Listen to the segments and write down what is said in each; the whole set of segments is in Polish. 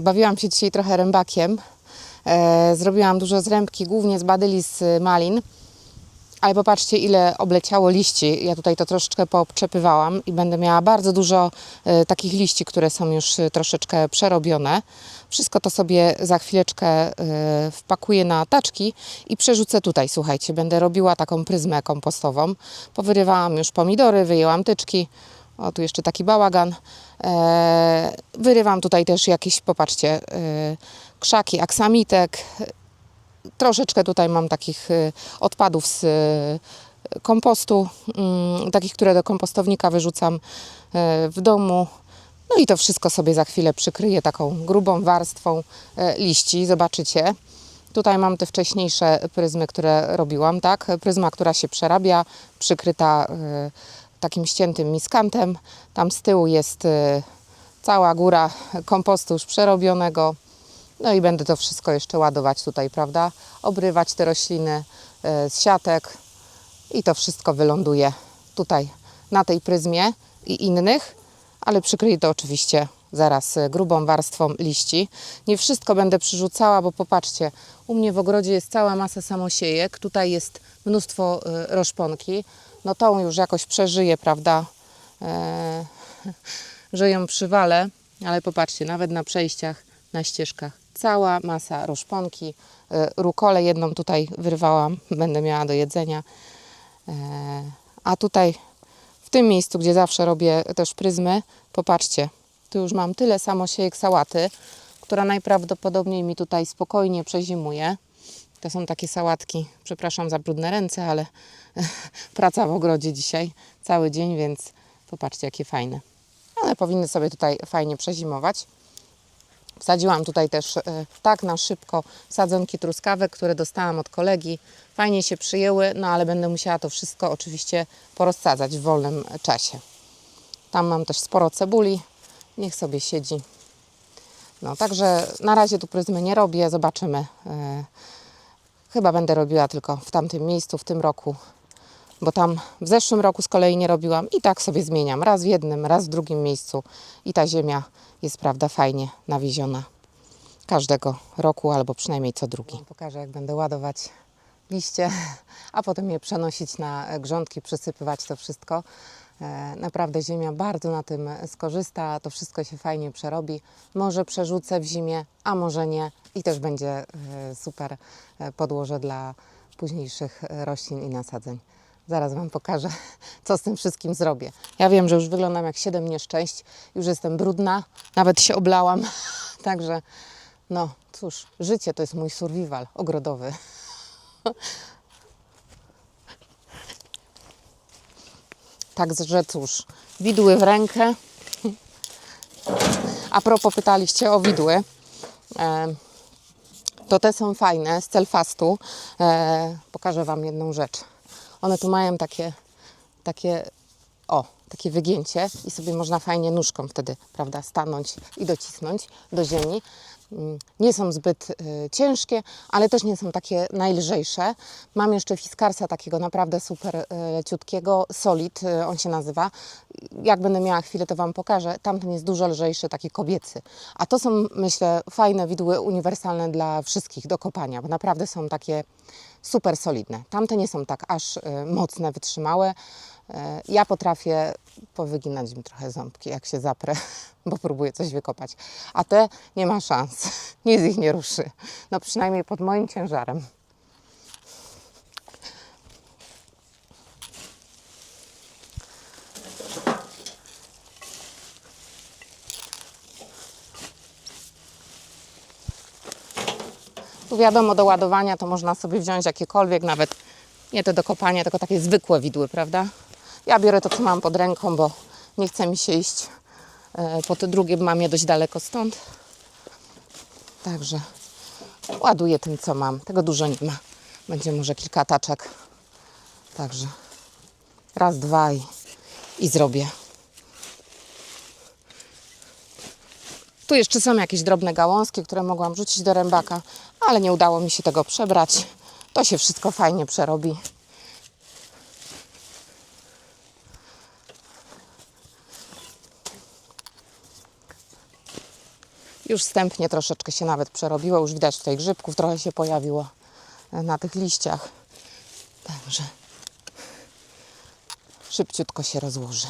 Bawiłam się dzisiaj trochę rębakiem. E, zrobiłam dużo zrębki, głównie z badyli z malin. Ale popatrzcie, ile obleciało liści. Ja tutaj to troszeczkę poobczepywałam i będę miała bardzo dużo e, takich liści, które są już e, troszeczkę przerobione. Wszystko to sobie za chwileczkę wpakuję na taczki i przerzucę tutaj. Słuchajcie, będę robiła taką pryzmę kompostową. Powyrywałam już pomidory, wyjęłam tyczki. O, tu jeszcze taki bałagan. E, wyrywam tutaj też jakieś, popatrzcie, e, krzaki, aksamitek, Troszeczkę tutaj mam takich y, odpadów z y, kompostu, mm, takich, które do kompostownika wyrzucam y, w domu. No i to wszystko sobie za chwilę przykryję taką grubą warstwą liści. Zobaczycie. Tutaj mam te wcześniejsze pryzmy, które robiłam, tak? Pryzma, która się przerabia, przykryta takim ściętym miskantem. Tam z tyłu jest y, cała góra kompostu już przerobionego. No i będę to wszystko jeszcze ładować tutaj, prawda? Obrywać te rośliny e, z siatek i to wszystko wyląduje tutaj na tej pryzmie i innych, ale przykryję to oczywiście zaraz e, grubą warstwą liści. Nie wszystko będę przyrzucała, bo popatrzcie, u mnie w ogrodzie jest cała masa samosiejek, tutaj jest mnóstwo roszponki. No tą już jakoś przeżyję, prawda? E, że ją przywalę, ale popatrzcie, nawet na przejściach, na ścieżkach, cała masa roszponki. Y, Rukolę jedną tutaj wyrwałam, będę miała do jedzenia. E, A tutaj, w tym miejscu, gdzie zawsze robię też pryzmy, popatrzcie, tu już mam tyle samosiejek sałaty, która najprawdopodobniej mi tutaj spokojnie przezimuje. To są takie sałatki, przepraszam za brudne ręce, ale praca w ogrodzie dzisiaj cały dzień, więc popatrzcie, jakie fajne. One powinny sobie tutaj fajnie przezimować. Wsadziłam tutaj też e, tak na szybko sadzonki truskawek, które dostałam od kolegi. Fajnie się przyjęły, no ale będę musiała to wszystko oczywiście porozsadzać w wolnym czasie. Tam mam też sporo cebuli, niech sobie siedzi. No także na razie tu pryzmy nie robię, zobaczymy. Chyba będę robiła tylko w tamtym miejscu, w tym roku, bo tam w zeszłym roku z kolei nie robiłam i tak sobie zmieniam. Raz w jednym, raz w drugim miejscu i ta ziemia jest, prawda, fajnie nawieziona każdego roku albo przynajmniej co drugi. Pokażę, jak będę ładować liście, a potem je przenosić na grządki, przysypywać to wszystko. E, Naprawdę ziemia bardzo na tym skorzysta, to wszystko się fajnie przerobi. Może przerzucę w zimie, a może nie i też będzie e, super e, podłoże dla późniejszych roślin i nasadzeń. Zaraz Wam pokażę, co z tym wszystkim zrobię. Ja wiem, że już wyglądam jak siedem nieszczęść, już jestem brudna, nawet się oblałam, także no cóż, życie to jest mój survival ogrodowy. Także cóż, widły w rękę. A propos pytaliście o widły. E, to te są fajne z Celfastu. E, pokażę Wam jedną rzecz. One tu mają takie, takie, o, takie wygięcie i sobie można fajnie nóżką wtedy, prawda, stanąć i docisnąć do ziemi. Nie są zbyt y, ciężkie, ale też nie są takie najlżejsze. Mam jeszcze Fiskarsa takiego naprawdę super y, leciutkiego, Solid y, on się nazywa. Jak będę miała chwilę, to Wam pokażę. Tamten jest dużo lżejszy, taki kobiecy. A to są, myślę, fajne widły uniwersalne dla wszystkich do kopania, bo naprawdę są takie super solidne. Tamte nie są tak aż y, mocne, wytrzymałe. Y, Ja potrafię powyginać im trochę ząbki, jak się zaprę, bo próbuję coś wykopać. A te nie ma szans. Nic ich nie ruszy. No przynajmniej pod moim ciężarem. Tu wiadomo, do ładowania to można sobie wziąć jakiekolwiek, nawet nie te do kopania, tylko takie zwykłe widły, prawda? Ja biorę to, co mam pod ręką, bo nie chce mi się iść e, po te drugie, mam je dość daleko stąd. Także ładuję tym, co mam. Tego dużo nie ma. Będzie może kilka taczek. Także raz, dwa i, i zrobię. Tu jeszcze są jakieś drobne gałązki, które mogłam rzucić do rębaka, ale nie udało mi się tego przebrać. To się wszystko fajnie przerobi. Już wstępnie troszeczkę się nawet przerobiło, już widać tutaj grzybków, trochę się pojawiło na tych liściach. Także szybciutko się rozłoży.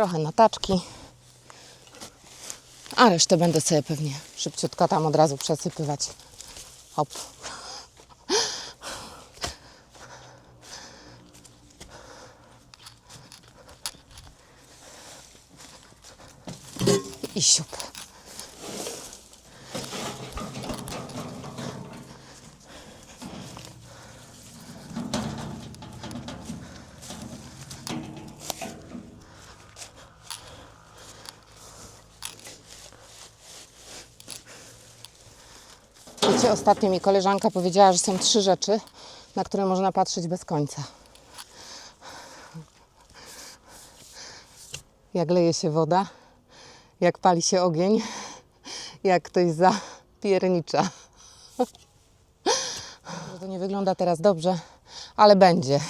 Trochę na taczki. A resztę będę sobie pewnie szybciutko tam od razu przesypywać. Hop. I siup. Wiecie, ostatnio mi koleżanka powiedziała, że są trzy rzeczy, na które można patrzeć bez końca. Jak leje się woda, jak pali się ogień, jak ktoś zapiernicza. To nie wygląda teraz dobrze, ale będzie.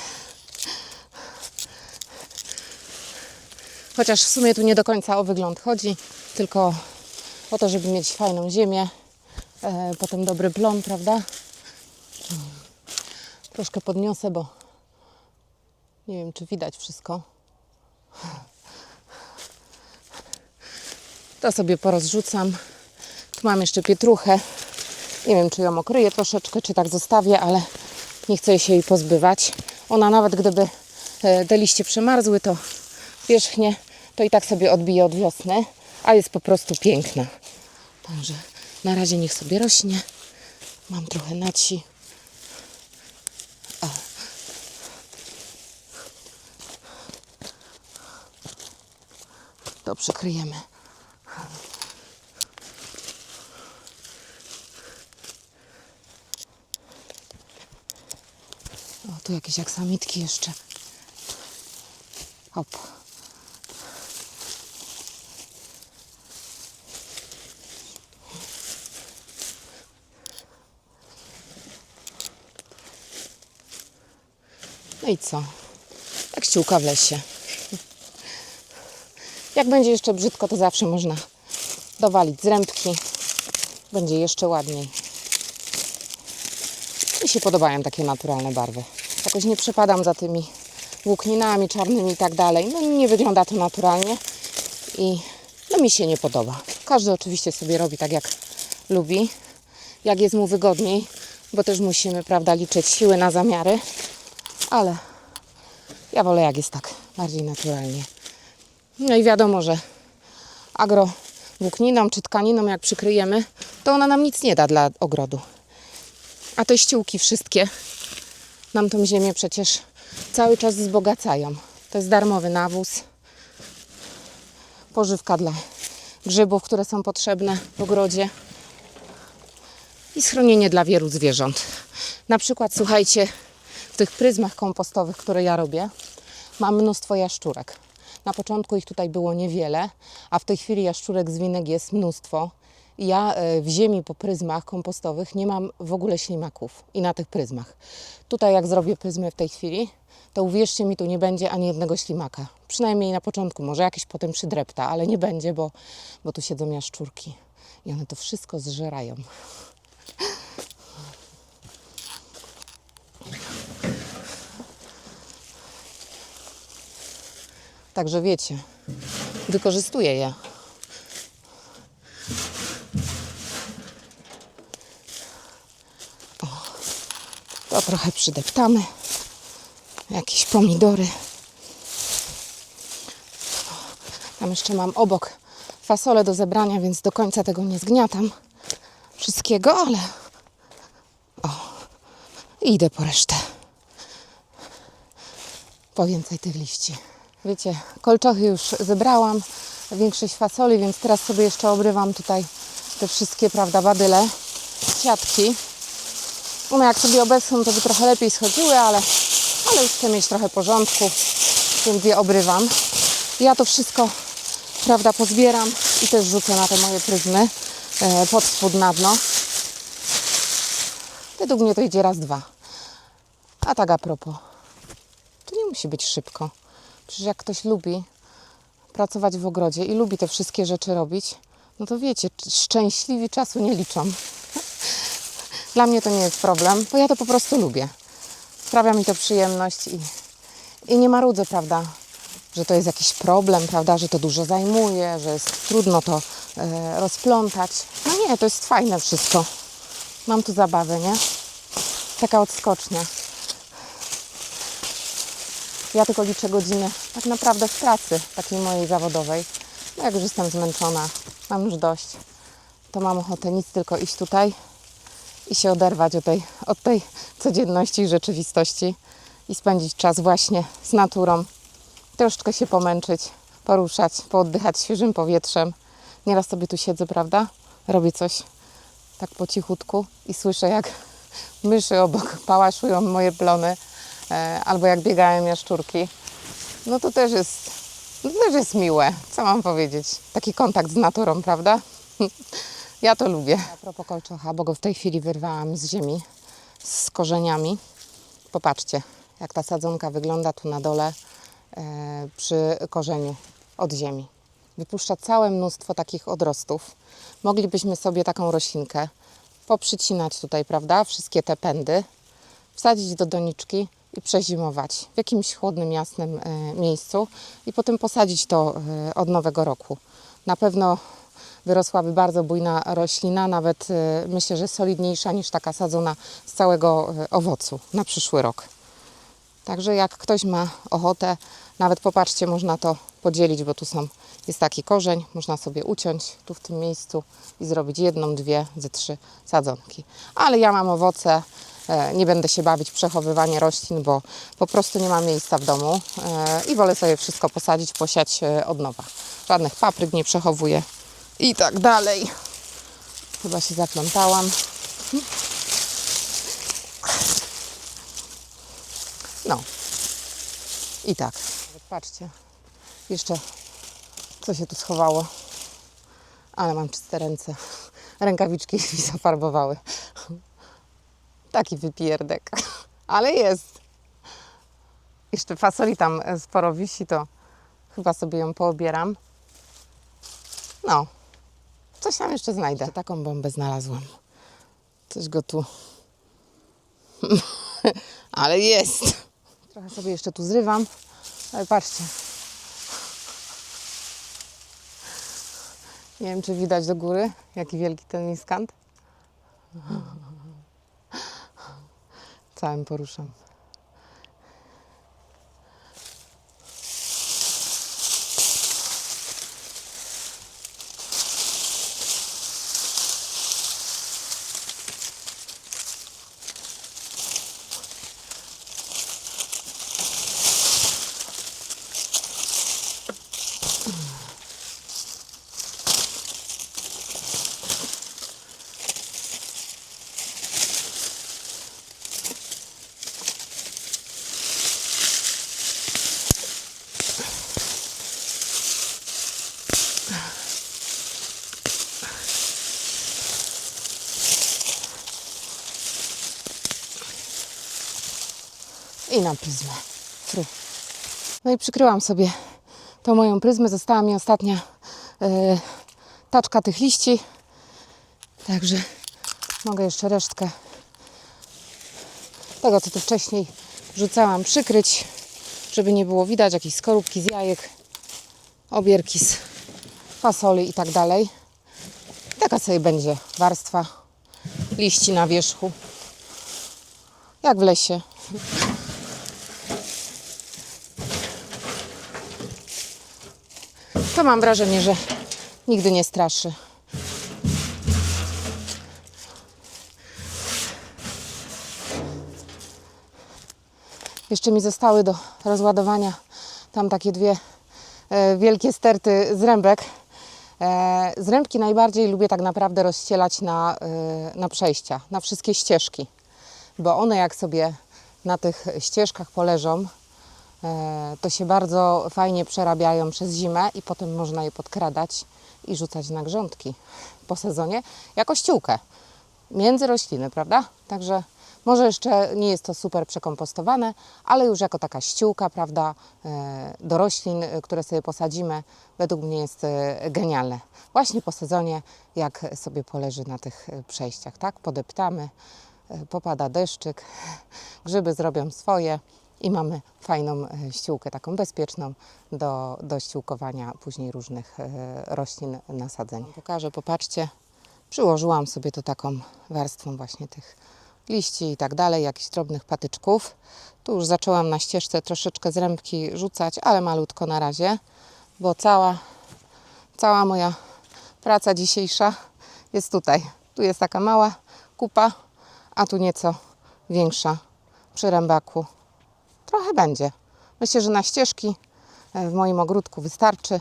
Chociaż w sumie tu nie do końca o wygląd chodzi, tylko o to, żeby mieć fajną ziemię, e, potem dobry plon, prawda? Troszkę podniosę, bo nie wiem, czy widać wszystko. To sobie porozrzucam. Tu mam jeszcze pietruchę. Nie wiem, czy ją okryję troszeczkę, czy tak zostawię, ale nie chcę się jej pozbywać. Ona nawet gdyby e, te liście przemarzły, to wierzchnie, to i tak sobie odbije od wiosny, a jest po prostu piękna. Także na razie niech sobie rośnie. Mam trochę naci. O. To przykryjemy. O, tu jakieś aksamitki jeszcze. Hop. I co? Jak ściółka w lesie. Jak będzie jeszcze brzydko, to zawsze można dowalić z rębki. Będzie jeszcze ładniej. Mi się podobają takie naturalne barwy. Jakoś nie przepadam za tymi włókninami czarnymi i tak dalej. No nie wygląda to naturalnie i no mi się nie podoba. Każdy oczywiście sobie robi tak jak lubi, jak jest mu wygodniej, bo też musimy, prawda, liczyć siły na zamiary, ale ja wolę jak jest tak, bardziej naturalnie. No i wiadomo, że agrowłókniną czy tkaniną jak przykryjemy, to ona nam nic nie da dla ogrodu. A te ściółki wszystkie nam tą ziemię przecież cały czas wzbogacają. To jest darmowy nawóz, pożywka dla grzybów, które są potrzebne w ogrodzie i schronienie dla wielu zwierząt. Na przykład, słuchajcie, tych pryzmach kompostowych, które ja robię, mam mnóstwo jaszczurek. Na początku ich tutaj było niewiele, a w tej chwili jaszczurek zwinek jest mnóstwo. Ja e, w ziemi po pryzmach kompostowych nie mam w ogóle ślimaków i na tych pryzmach. Tutaj jak zrobię pryzmę w tej chwili, to uwierzcie mi, tu nie będzie ani jednego ślimaka. Przynajmniej na początku, może jakieś potem przydrepta, ale nie będzie, bo, bo tu siedzą jaszczurki. I one to wszystko zżerają. Także wiecie, wykorzystuję je. O, to trochę przydeptamy. Jakieś pomidory. Tam jeszcze mam obok fasolę do zebrania, więc do końca tego nie zgniatam wszystkiego, ale o, idę po resztę. Po więcej tych liści. Wiecie, kolczochy już zebrałam, większość fasoli, więc teraz sobie jeszcze obrywam tutaj te wszystkie, prawda, badyle, siatki. One jak sobie obecną, to by trochę lepiej schodziły, ale, ale już chcę mieć trochę porządku, więc je obrywam. Ja to wszystko, prawda, pozbieram i też rzucę na te moje pryzmy e, pod spód na dno. Według mnie to idzie raz, dwa. A tak a propos. musi być szybko. Przecież jak ktoś lubi pracować w ogrodzie i lubi te wszystkie rzeczy robić, no to wiecie, szczęśliwi czasu nie liczą. Dla mnie to nie jest problem, bo ja to po prostu lubię. Sprawia mi to przyjemność i, i nie marudzę, prawda, że to jest jakiś problem, prawda, że to dużo zajmuje, że jest trudno to e, rozplątać. No nie, to jest fajne wszystko. Mam tu zabawę, nie? Taka odskocznia. Ja tylko liczę godziny tak naprawdę w pracy takiej mojej zawodowej. No jak już jestem zmęczona, mam już dość, to mam ochotę nic tylko iść tutaj i się oderwać od tej, od tej codzienności i rzeczywistości i spędzić czas właśnie z naturą. Troszeczkę się pomęczyć, poruszać, pooddychać świeżym powietrzem. Nieraz sobie tu siedzę, prawda? Robię coś tak po cichutku i słyszę jak myszy obok pałaszują moje plony albo jak biegają jaszczurki. No to też jest, no to też jest miłe, co mam powiedzieć. Taki kontakt z naturą, prawda? Ja to lubię. A propos kolczocha, bo go w tej chwili wyrwałam z ziemi, z korzeniami. Popatrzcie, jak ta sadzonka wygląda tu na dole e, przy korzeniu od ziemi. Wypuszcza całe mnóstwo takich odrostów. Moglibyśmy sobie taką roślinkę poprzycinać tutaj, prawda? Wszystkie te pędy, wsadzić do doniczki i przezimować w jakimś chłodnym, jasnym e, miejscu i potem posadzić to e, od nowego roku. Na pewno wyrosłaby bardzo bujna roślina, nawet e, myślę, że solidniejsza niż taka sadzona z całego owocu na przyszły rok. Także jak ktoś ma ochotę, nawet popatrzcie, można to podzielić, bo tu są, jest taki korzeń, można sobie uciąć tu w tym miejscu i zrobić jedną, dwie, ze trzy sadzonki. Ale ja mam owoce, nie będę się bawić w przechowywanie roślin, bo po prostu nie mam miejsca w domu e, i wolę sobie wszystko posadzić, posiać e, od nowa. Żadnych papryk nie przechowuję i tak dalej. Chyba się zaplątałam. No. I tak. Patrzcie. Jeszcze co się tu schowało. Ale mam czyste ręce. Rękawiczki mi zafarbowały. Taki wypierdek. Ale jest. Jeszcze fasoli tam e, sporo wisi, to chyba sobie ją poobieram. No. Coś tam jeszcze znajdę. Taką bombę znalazłam. Coś go tu... Ale jest. Trochę sobie jeszcze tu zrywam. Ale patrzcie. Nie wiem, czy widać do góry, jaki wielki ten miskant. Całym poruszam. I na pryzmę. Fru. No i przykryłam sobie tą moją pryzmę. Została mi ostatnia e, taczka tych liści. Także mogę jeszcze resztkę tego, co tu wcześniej rzucałam, przykryć, żeby nie było widać jakieś skorupki z jajek, obierki z fasoli i tak dalej. Taka sobie będzie warstwa liści na wierzchu. Jak w lesie. To mam wrażenie, że nigdy nie straszy. Jeszcze mi zostały do rozładowania tam takie dwie e, wielkie sterty zrębek. E, zrębki najbardziej lubię tak naprawdę rozścielać na, e, na przejścia, na wszystkie ścieżki, bo one jak sobie na tych ścieżkach poleżą, to się bardzo fajnie przerabiają przez zimę i potem można je podkradać i rzucać na grządki po sezonie jako ściółkę między rośliny, prawda? Także Może jeszcze nie jest to super przekompostowane, ale już jako taka ściółka, prawda, e, do roślin, e, które sobie posadzimy, według mnie jest e, genialne. Właśnie po sezonie, jak sobie poleży na tych e, przejściach, tak? Podeptamy, e, popada deszczyk, grzyby zrobią swoje i mamy fajną e, ściółkę, taką bezpieczną do, do ściółkowania później różnych e, roślin, nasadzeń. Pokażę, popatrzcie, przyłożyłam sobie to taką warstwą właśnie tych liści i tak dalej, jakichś drobnych patyczków. Tu już zaczęłam na ścieżce troszeczkę z rębki rzucać, ale malutko na razie, bo cała, cała moja praca dzisiejsza jest tutaj. Tu jest taka mała kupa, a tu nieco większa przy rębaku. Trochę będzie. Myślę, że na ścieżki e, w moim ogródku wystarczy.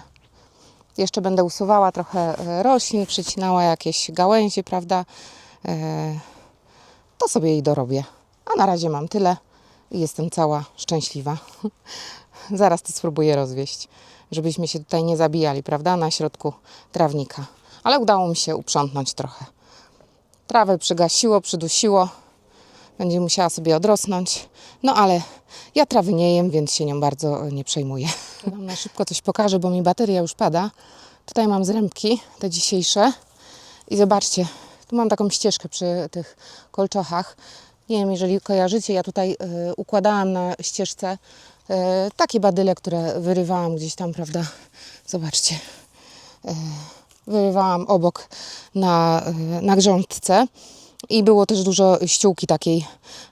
Jeszcze będę usuwała trochę e, roślin, przycinała jakieś gałęzie, prawda? E, To sobie jej dorobię. A na razie mam tyle i jestem cała szczęśliwa. Zaraz to spróbuję rozwieść, żebyśmy się tutaj nie zabijali, prawda? Na środku trawnika. Ale udało mi się uprzątnąć trochę. Trawę przygasiło, przydusiło. Będzie musiała sobie odrosnąć. No ale ja trawy nie jem, więc się nią bardzo nie przejmuję. Wam na szybko coś pokażę, bo mi bateria już pada. Tutaj mam zrębki, te dzisiejsze. I zobaczcie, tu mam taką ścieżkę przy tych kolczochach. Nie wiem, jeżeli kojarzycie, ja tutaj y, układałam na ścieżce y, takie badyle, które wyrywałam gdzieś tam, prawda? Zobaczcie. Y, wyrywałam obok na, y, na grządce i było też dużo ściółki takiej,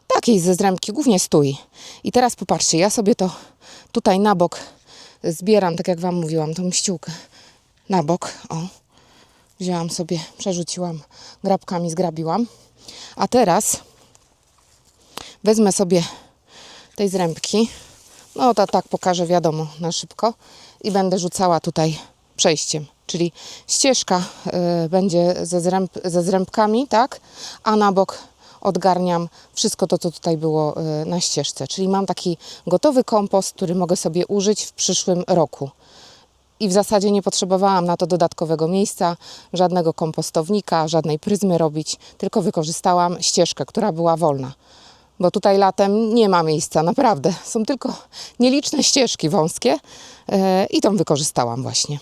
takiej ze zrębki, głównie stój. I teraz popatrzcie, ja sobie to tutaj na bok zbieram, tak jak Wam mówiłam, tą ściółkę na bok, o. Wzięłam sobie, przerzuciłam, grabkami zgrabiłam. A teraz wezmę sobie tej zrębki, no to tak pokażę, wiadomo, na szybko i będę rzucała tutaj przejściem. Czyli ścieżka y, będzie ze, zręb, ze zrębkami, tak? A na bok odgarniam wszystko to, co tutaj było y, na ścieżce. Czyli mam taki gotowy kompost, który mogę sobie użyć w przyszłym roku. I w zasadzie nie potrzebowałam na to dodatkowego miejsca, żadnego kompostownika, żadnej pryzmy robić, tylko wykorzystałam ścieżkę, która była wolna. Bo tutaj latem nie ma miejsca, naprawdę. Są tylko nieliczne ścieżki wąskie yy, i tą wykorzystałam właśnie.